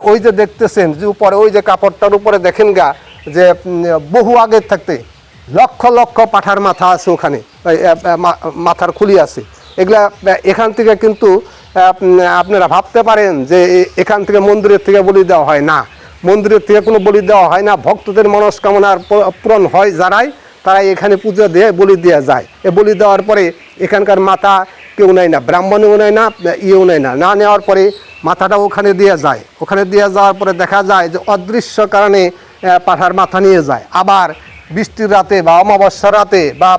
ওই যে দেখতেছেন যে উপরে, ওই যে কাপড়টার উপরে দেখেন গা, যে বহু আগের থাকতে, লক্ষ লক্ষ পাঠার মাথা আছে ওখানে মাথার খুলি আছে। এগুলা এখান থেকে কিন্তু আপনারা ভাবতে পারেন যে এখান থেকে মন্দিরের থেকে বলি দেওয়া হয় না। মন্দিরের থেকে কোনো বলি দেওয়া হয় না। ভক্তদের মনস্কামনার পূরণ হয় যারাই তারা এখানে পুজো দিয়ে বলি দেওয়া যায়। এ বলি দেওয়ার পরে এখানকার মাথা কেউ নেয় না ব্রাহ্মণও নেয় না ইয়েও নেয় না। না নেওয়ার পরে মাথাটা ওখানে দেওয়া যায়। ওখানে দেওয়া যাওয়ার পরে দেখা যায় যে অদৃশ্য কারণে পাঠার মাথা নিয়ে যায়। আবার বৃষ্টির রাতে বা অমাবস্যার রাতে বা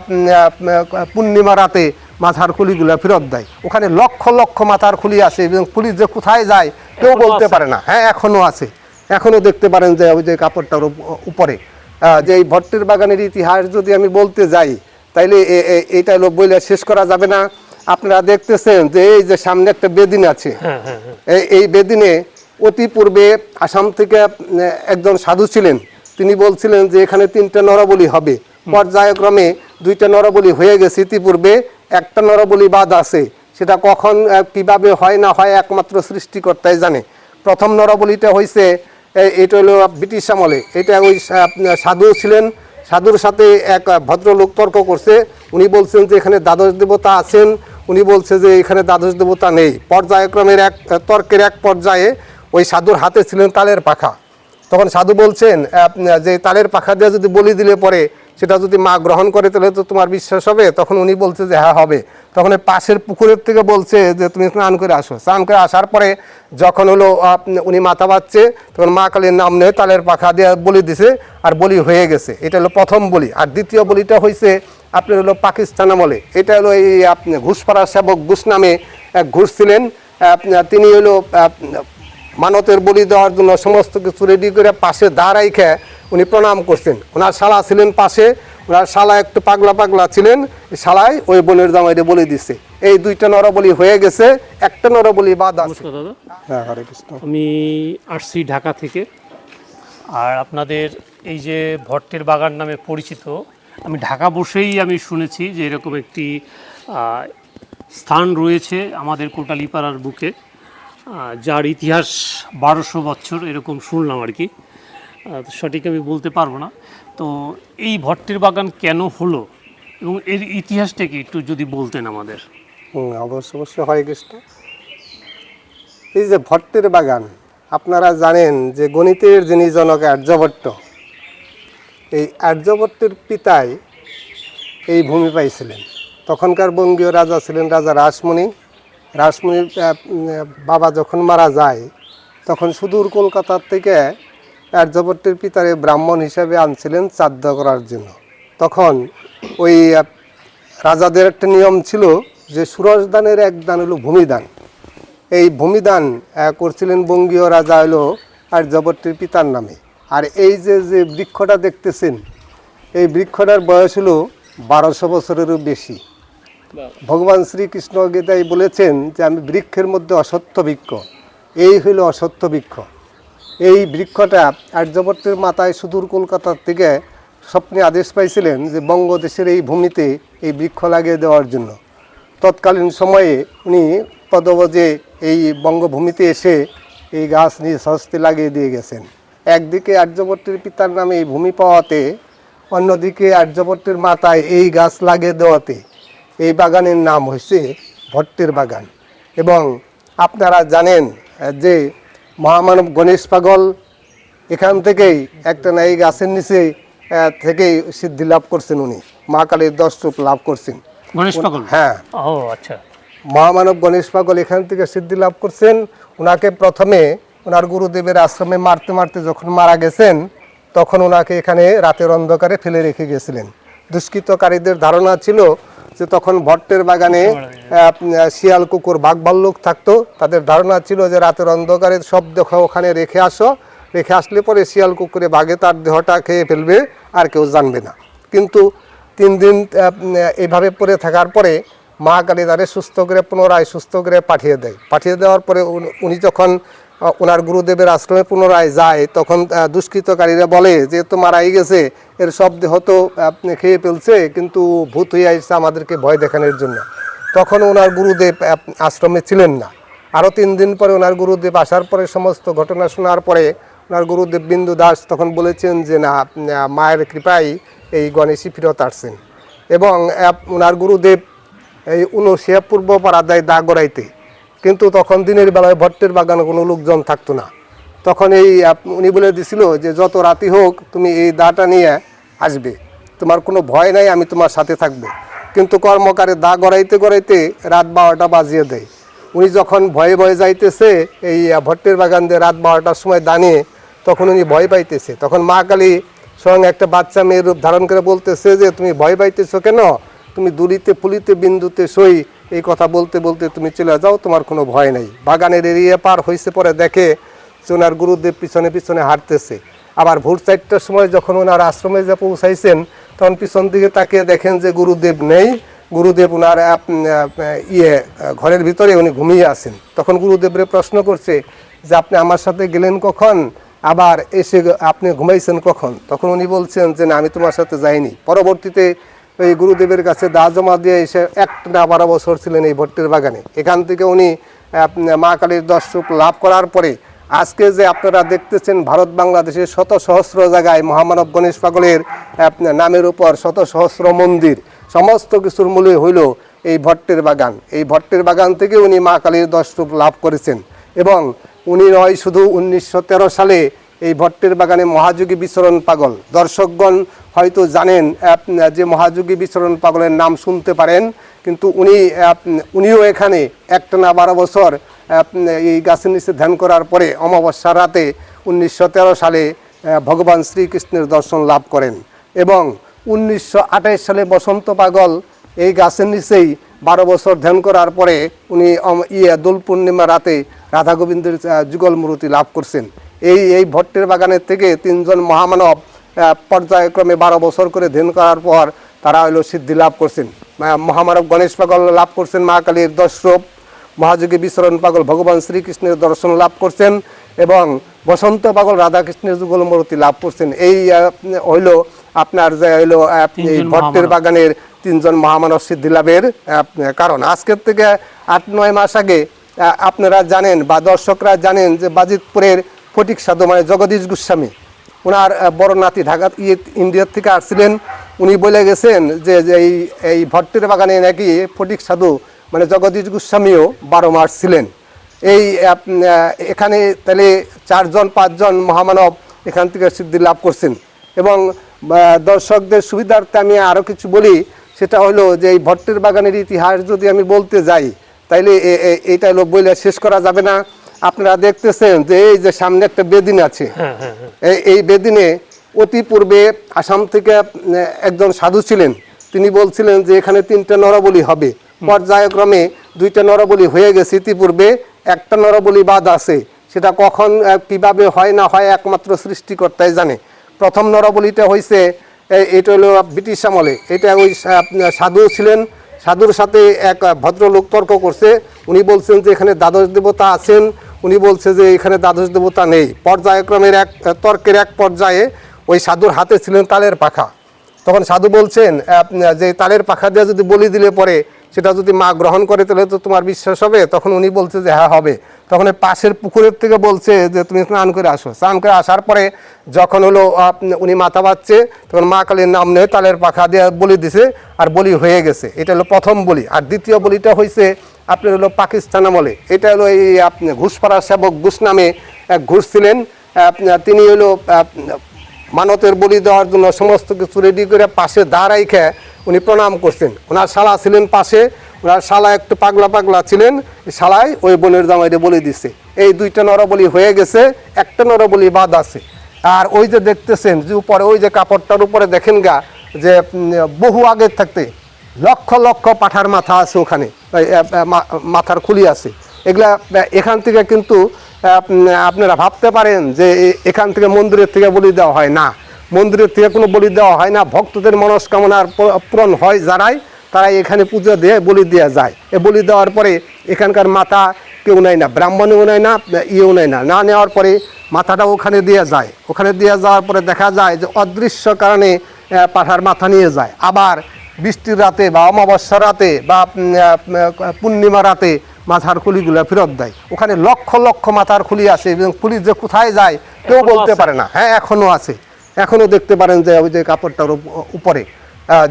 পূর্ণিমা রাতে মাথার খুলিগুলো ফেরত দেয়। ওখানে লক্ষ লক্ষ মাথার খুলি আছে এবং খুলি যে কোথায় যায় কেউ বলতে পারে না। হ্যাঁ এখনও আছে। এখনও দেখতে পারেন যে ওই যে কাপড়টার উপ- উপরে। যে এই ভট্টের বাগানের ইতিহাস যদি আমি বলতে যাই তাইলে এ- এ- এইটা হলো বইলে শেষ করা যাবে না। আপনারা দেখতেছেন যে এই যে সামনে একটা বেদিন আছে। হ্যাঁ হ্যাঁ হ্যাঁ। এই- এই বেদিনে অতি পূর্বে আসাম থেকে একজন সাধু ছিলেন। তিনি বলছিলেন যে এখানে তিনটা নরবলি হবে। পর্যায়ক্রমে দুইটা নরবলি হয়ে গেছে। ইতিপূর্বে একটা নরবলি বাদ আছে। সেটা কখন কীভাবে হয় না হয় একমাত্র সৃষ্টিকর্তাই জানে। প্রথম নরবলিটা হয়েছে এটা হলো ব্রিটিশ আমলে। এটা ওই সাধু ছিলেন সাধুর সাথে এক ভদ্রলোক তর্ক করছে। উনি বলছেন যে এখানে দ্বাদশ দেবতা আছেন। উনি বলছে যে এখানে দ্বাদশ দেবতা নেই। পর্যায়ক্রমের এক, তর্কের এক পর্যায়ে ওই সাধুর হাতে ছিলেন তালের পাখা। তখন সাধু বলছেন যে তালের পাখা দিয়ে যদি বলি দিলে পরে সেটা যদি মা গ্রহণ করে, তাহলে তো তোমার বিশ্বাস হবে। তখন উনি বলছে যে হ্যাঁ হবে। তখন পাশের পুকুরের থেকে বলছে যে, তুমি স্নান করে আসো। স্নান করে আসার পরে যখন হলো উনি মাথা বাচ্ছে তখন মা কালীর নাম নিয়ে, তালের পাখা দিয়ে বলি দিছে, আর বলি হয়ে গেছে। এটা হলো প্রথম বলি। আর দ্বিতীয় বলিটা হয়েছে আপনার হলো পাকিস্তান আমলে। এটা হলো এই আপনি ঘুষপাড়া সেবক ঘুষ নামে এক ঘুষ ছিলেন। তিনি হলো মানতের বলি দেওয়ার জন্য সমস্ত কিছু রেডি করে পাশে দাঁড়াই খেয়ে উনি প্রণাম করছেন। ওনার শালা ছিলেন পাশে ওনার শালা একটু পাগলা পাগলা ছিলেন এই শালায় ওই বোনের জামাইরে বলে দিচ্ছে এই দুইটা নরবলি হয়ে গেছে একটা নরবলি বাদ আছে। দাদা। হ্যাঁ হরে কৃষ্ণ। আমি আসছি ঢাকা থেকে। আর আপনাদের এই যে ভট্টের বাগান নামে পরিচিত আমি ঢাকা বসেই আমি শুনেছি যে এরকম একটি স্থান রয়েছে আমাদের কোটালীপাড়ার বুকে। যার ইতিহাস বারোশো বছর এরকম শুনলাম আর কি। সঠিক আমি বলতে পারব না। তো এই ভট্টের বাগান কেন হলো এবং এর ইতিহাসটা কি একটু যদি বলতেন আমাদের? অবশ্য অবশ্যই হরে কৃষ্ণ। এই যে ভট্টের বাগান, আপনারা জানেন যে গণিতের যিনি জনক আর্যভট্ট, এই আর্যভট্টের পিতাই এই ভূমি পাইছিলেন। তখনকার বঙ্গীয় রাজা ছিলেন রাজা রাসমণি। রাসমণির বাবা যখন মারা যায়, তখন সুদূর কলকাতার থেকে আর্যভট্টের পিতারে ব্রাহ্মণ হিসাবে আনছিলেন শ্রাদ্ধ করার জন্য। তখন ওই রাজাদের একটা নিয়ম ছিল যে সুরজ দানের এক দান হলো ভূমিদান। এই ভূমিদান করছিলেন বঙ্গীয় রাজা হলো আর্যভট্টের পিতার নামে। আর এই যে যে বৃক্ষটা দেখতেছেন, এই বৃক্ষটার বয়স হলো বারোশো বছরেরও বেশি। ভগবান শ্রীকৃষ্ণ গীতায় বলেছেন যে, আমি বৃক্ষের মধ্যে অসত্য বৃক্ষ, এই হইল অসত্য বৃক্ষ। এই বৃক্ষটা আর্যভট্টের মাথায় সুদূর কলকাতার থেকে স্বপ্নে আদেশ পাইছিলেন যে বঙ্গদেশের এই ভূমিতে এই বৃক্ষ লাগিয়ে দেওয়ার জন্য। তৎকালীন সময়ে উনি পদবজে এই বঙ্গভূমিতে এসে এই গাছ নিয়ে হস্তে লাগিয়ে দিয়ে গেছেন। একদিকে আর্যভট্টের পিতার নামে এই ভূমি পাওয়াতে, অন্যদিকে আর্যভট্টের মাথায় এই গাছ লাগিয়ে দেওয়াতে এই বাগানের নাম হয়েছে ভট্টের বাগান। এবং আপনারা জানেন যে মহামানব গণেশ পাগল এখান থেকেই একটা না এই গাছের নিচে থেকেই সিদ্ধি লাভ করছেন উনি। মা কালীর দশরূপ লাভ করছেন। গণেশ পাগল? হ্যাঁ। ও আচ্ছা। মহামানব গণেশ পাগল এখান থেকে সিদ্ধি লাভ করছেন। ওনাকে প্রথমে ওনার গুরুদেবের আশ্রমে মারতে মারতে যখন মারা গেছেন তখন ওনাকে এখানে রাতের অন্ধকারে ফেলে রেখে গেছিলেন। দুষ্কৃতকারীদের ধারণা ছিল যে তখন ভট্টের বাগানে শিয়াল, কুকুর, বাঘ ভাল্লুক থাকতো। তাদের ধারণা ছিল যে রাতের অন্ধকারে সব দেখো ওখানে রেখে আসো। রেখে আসলে পরে শিয়াল, কুকুরে, বাঘে তার দেহটা খেয়ে ফেলবে, আর কেউ জানবে না। কিন্তু তিন দিন এইভাবে পড়ে থাকার পরে মা কালী তারে সুস্থ করে, পুনরায় সুস্থ করে পাঠিয়ে দেয়। পাঠিয়ে দেওয়ার পরে উনি- যখন ওনার গুরুদেবের আশ্রমে পুনরায় যায়, তখন দুষ্কৃতকারীরা বলে যে তো মারাই গেছে, এর সব দেহ তো আপনি খেয়ে ফেলছে, কিন্তু ভূত হয়ে আসছে আমাদেরকে ভয় দেখানোর জন্য। তখন ওনার গুরুদেব আশ্রমে ছিলেন না। আরও তিন দিন পরে ওনার গুরুদেব আসার পরে সমস্ত ঘটনা শোনার পরে ওনার গুরুদেব বিন্দু দাস তখন বলেছেন যে, না মায়ের কৃপায় এই গণেশই ফিরত আসছেন। এবং ওনার গুরুদেব এই উনশিয়া পূর্ব পাড়াদায় দা গড়াইতে কিন্তু তখন দিনের বেলায় ভট্টের বাগানে কোনো লোকজন থাকতো না। তখন এই উনি বলে দিছিল যে, যত রাতি হোক তুমি এই দাটা নিয়ে আসবে। তোমার কোনো ভয় নাই, আমি তোমার সাথে থাকব। কিন্তু কর্মকারে দা গড়াইতে গড়াইতে রাত বারোটা বাজিয়ে দেয়। উনি যখন ভয়ে ভয়ে যাইতেছে, এই ভট্টের বাগান দিয়ে রাত বারোটার সময় দাঁড়িয়ে তখন উনি ভয় পাইতেছে। তখন মা কালী স্বয়ং একটা বাচ্চা মেয়ের রূপ ধারণ করে বলতেছে যে, তুমি ভয় পাইতেছো কেন? তুমি দুলিতে পুলিতে, বিন্দুতে সই এই কথা বলতে বলতে তুমি চলে যাও, তোমার কোনো ভয় নেই। বাগানের এরিয়া পার হয়েছে পরে দেখে যে ওনার গুরুদেব পিছনে পিছনে হাঁটতেছে। আবার ভোর চারটার সময় যখন ওনার আশ্রমে যে পৌঁছাইছেন, তখন পিছন দিকে তাকিয়ে দেখেন যে গুরুদেব নেই। গুরুদেব ওনার ইয়ে ঘরের ভিতরে উনি ঘুমিয়ে আছেন। তখন গুরুদেবরে প্রশ্ন করছে যে, আপনি আমার সাথে গেলেন কখন? আবার এসে আপনি ঘুমাইছেন কখন? তখন উনি বলছেন যে, না, আমি তোমার সাথে যাইনি। পরবর্তীতে ওই গুরুদেবের কাছে দা জমা দিয়ে এসে একটা বারো বছর ছিলেন এই ভট্টের বাগানে। এখান থেকে উনি মা কালীর দর্শক লাভ করার পরে আজকে যে আপনারা দেখতেছেন ভারত বাংলাদেশের শত সহস্র জায়গায় মহামানব গণেশ পাগলের নামের উপর শত সহস্র মন্দির, সমস্ত কিছুর মূলে হইল এই ভট্টের বাগান। এই ভট্টের বাগান থেকে উনি মা কালীর দর্শক লাভ করেছেন এবং উনি নয়, শুধু উনিশশো তেরো সালে এই ভট্টের বাগানে মহাযোগী বিচরণ পাগল। দর্শকগণ হয়তো জানেন যে মহাযোগী বিচরণ পাগলের নাম শুনতে পারেন, কিন্তু উনি উনিও এখানে একটানা বারো বছর এই গাছের নিচে ধ্যান করার পরে অমাবস্যা রাতে উনিশশো তেরো সালে ভগবান শ্রীকৃষ্ণের দর্শন লাভ করেন এবং উনিশশো আঠাশ সালে বসন্ত পাগল এই গাছের নিচেই বারো বছর ধ্যান করার পরে উনি ইয়ে দোল পূর্ণিমা রাতে রাধা গোবিন্দের যুগল মূর্তি লাভ করছেন। এই এই ভট্টের বাগানের থেকে তিনজন মহামানব পর্যায়ক্রমে বারো বছর করে ধ্যান করার পর তারা হলো সিদ্ধি লাভ করছেন। মহামানব গণেশ পাগল লাভ করছেন মা কালীর দশরূপ মহাযোগী বিচরণ পাগল ভগবান শ্রীকৃষ্ণের দর্শন লাভ করছেন এবং বসন্ত পাগল রাধাকৃষ্ণের যুগল মূর্তি লাভ করছেন। এই হইল আপনার যে হইল এই ভট্টের বাগানের তিনজন মহামানব সিদ্ধি লাভের কারণ। আজকের থেকে আট নয় মাস আগে আপনারা জানেন বা দর্শকরা জানেন যে বাজিতপুরের ফটিক সাধু মানে জগদীশ গোস্বামী। ওনার বড় নাতি ঢাকা ইয়ে ইন্ডিয়ার থেকে আসছিলেন। উনি বলে গেছেন যে এই এই ভট্টের বাগানে নাকি ফটিক সাধু মানে জগদীশ গোস্বামীও বারো মাস ছিলেন। এই এখানে তাহলে চারজন, পাঁচজন মহামানব এখান থেকে সিদ্ধি লাভ করছেন। এবং দর্শকদের সুবিধার্থে আমি আরও কিছু বলি। সেটা হলো যে, এই ভট্টের বাগানের ইতিহাস যদি আমি বলতে যাই, তাইলে এ- এ- এইটা হলো বইলে শেষ করা যাবে না। আপনারা দেখতেছেন যে এই যে সামনে একটা বেদিন আছে। হ্যাঁ হ্যাঁ হ্যাঁ। এই বেদিনে অতি পূর্বে আসাম থেকে একজন সাধু ছিলেন। তিনি বলছিলেন যে এখানে তিনটা নরবলি হবে। পর্যায়ক্রমে দুইটা নরবলি হয়ে গেছে। ইতিপূর্বে একটা নরবলি বাদ আছে। সেটা কখন কীভাবে হয় না হয় একমাত্র সৃষ্টিকর্তাই জানে। প্রথম নরবলিটা হয়েছে এটা হলো ব্রিটিশ আমলে। এটা ওই সাধু ছিলেন। সাধুর সাথে এক ভদ্রলোক তর্ক করছে। উনি বলছেন যে এখানে দ্বাদশ দেবতা আছেন। উনি বলছে যে এখানে দ্বাদশ দেবতা নেই। পর্যায়ক্রমের এক তর্কের এক পর্যায়ে ওই সাধুর হাতে ছিলেন তালের পাখা। তখন সাধু বলছেন যে তালের পাখা দিয়ে যদি বলি দিলে পরে সেটা যদি মা গ্রহণ করে তাহলে তো তোমার বিশ্বাস হবে। তখন উনি বলছে যে হ্যাঁ হবে। তখন পাশের পুকুরের থেকে বলছে যে, তুমি স্নান করে আসো। স্নান করে আসার পরে যখন হলো উনি মাথা বাচ্ছে তখন মা কালীর নাম নিয়ে তালের পাখা দিয়ে বলি দিছে, আর বলি হয়ে গেছে। এটা হলো প্রথম বলি। আর দ্বিতীয় বলিটা হয়েছে আপনার হলো পাকিস্তান আমলে। এটা হলো এই আপনি ঘুষপাড়া সেবক ঘুষ নামে এক ঘুষ ছিলেন তিনি হলো মানতের বলি দেওয়ার জন্য সমস্ত কিছু রেডি করে পাশে দাঁড়াই খেয়ে উনি প্রণাম করছেন। ওনার শালা ছিলেন পাশে ওনার শালা একটু পাগলা পাগলা ছিলেন শালায় ওই বোনের জামাইরে বলি দিছে। এই দুইটা নরবলি হয়ে গেছে, একটা নরবলি বাদ আছে। আর ওই যে দেখতেছেন যে উপরে, ওই যে কাপড়টার উপরে দেখেন গা, যে বহু আগে থাকতে লক্ষ লক্ষ পাঠার মাথা আছে ওখানে মাথার খুলি আছে। এগুলা এখান থেকে কিন্তু আপনারা ভাবতে পারেন যে এখান থেকে মন্দিরের থেকে বলি দেওয়া হয় না। মন্দিরের থেকে কোনো বলি দেওয়া হয় না, ভক্তদের মনস্কামনার পূরণ হয় যারাই তারা এখানে পুজো দিয়ে বলি দেওয়া যায়। এ বলি দেওয়ার পরে এখানকার মাথা কেউ নেয় না, ব্রাহ্মণেও নেয় না ইয়েও নেয় না। না নেওয়ার পরে মাথাটা ওখানে দিয়ে যায়। ওখানে দিয়ে যাওয়ার পরে দেখা যায় যে অদৃশ্য কারণে পাঠার মাথা নিয়ে যায়। আবার বৃষ্টির রাতে বা অমাবস্যা রাতে বা পূর্ণিমা রাতে মাথার খুলিগুলো ফেরত দেয়। ওখানে লক্ষ লক্ষ মাথার খুলি আছে এবং পুলিশ যে কোথায় যায় কেউ বলতে পারে না। হ্যাঁ এখনও আছে। এখনও দেখতে পারেন যে ওই যে কাপড়টার উপ- উপরে।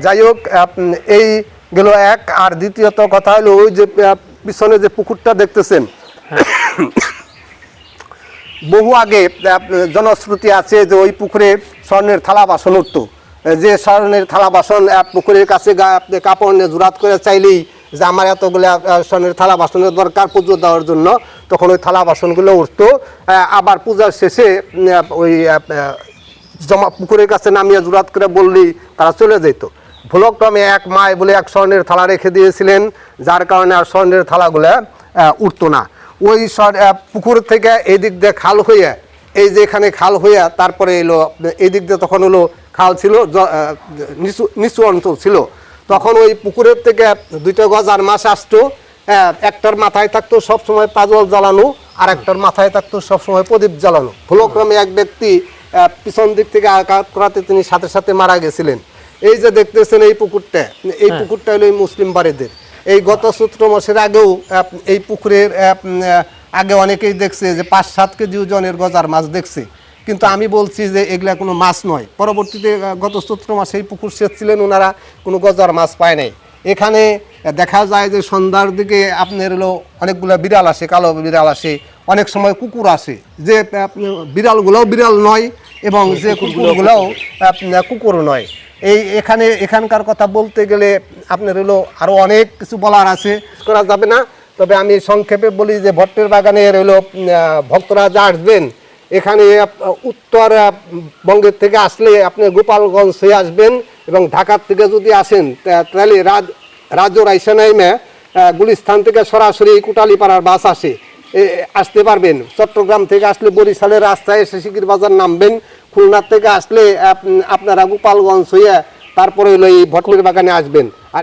যাই হোক এই গেল এক। আর দ্বিতীয়ত কথা হলো ওই যে পিছনে যে পুকুরটা দেখতেছেন বহু আগে জনশ্রুতি আছে যে ওই পুকুরে স্বর্ণের থালা বাসন উঠত। যে স্বর্ণের থালা বাসন আহ, পুকুরের কাছে কাপড় নিয়ে জোরাত করে চাইলেই যে আমার এতগুলো স্বর্ণের থালা বাসনের দরকার পুজো দেওয়ার জন্য তখন ওই থালা বাসনগুলো উঠতো। আবার পূজার শেষে ওই জমা পুকুরের কাছে নামিয়ে জোরাত করে বললেই তারা চলে যেত। ভুলক্রমে এক মায় বলে এক স্বর্ণের থালা রেখে দিয়েছিলেন যার কারণে আর স্বর্ণের থালাগুলো উঠতো না। ওই পুকুর থেকে এই দিক দিয়ে খাল হইয়া এই যে এখানে খাল হইয়া তারপরে এলো এই দিক দিয়ে তখন হলো খাল ছিল নিচু নিচু অঞ্চল ছিল। তখন ওই পুকুরের থেকে দুইটা গজার মাছ আসতো একটার মাথায় থাকতো সবসময় পাজল জ্বালানো আর একটার মাথায় থাকতো সবসময় প্রদীপ জ্বালানো। ভুলক্রমে এক ব্যক্তি পিছন দিক থেকে আঘাত করাতে তিনি সাথে সাথে মারা গেছিলেন। এই যে দেখতেছেন এই পুকুরটা এই পুকুরটা হলো এই মুসলিম বাড়িদের। এই গত সূত্র মাসের আগেও এই পুকুরের আগে অনেকেই দেখছে যে পাঁচ সাত কেজি ওজনের গজার মাছ দেখছে। কিন্তু আমি বলছি যে এগুলা কোনো মাছ নয়। পরবর্তীতে গত চৈত্র মাসে এই পুকুর সেচ ছিলেন ওনারা কোনো গজার মাছ পায় নাই। এখানে দেখা যায় যে সন্ধ্যার দিকে আপনার হলো অনেকগুলো বিড়াল আসে কালো বিড়াল আসে অনেক সময় কুকুর আসে। যে বিড়ালগুলোও বিড়াল নয় এবং যে কুকুরগুলোও কুকুর। নয়। এই এখানে এখানকার কথা বলতে গেলে আপনার হলো আরও অনেক কিছু বলার আছে। করা যাবে না। তবে আমি সংক্ষেপে বলি যে ভট্টের বাগানের হলো ভক্তরা যা আসবেন এখানে উত্তর বঙ্গের থেকে আসলে আপনি গোপালগঞ্জ হয়ে আসবেন এবং ঢাকার থেকে যদি আসেন তাহলে রাজ রাজ্য রাইসানাইমে গুলিস্থান থেকে সরাসরি কুটালিপাড়ার বাস আসে। আসতে পারবেন। চট্টগ্রাম থেকে আসলে বরিশালের রাস্তায় এসে শিকির বাজার নামবেন। খুলনার থেকে আসলে আপনারা গোপালগঞ্জ হয়ে তারপরে হলো এই ভট্টের বাগানে আসবেন। আর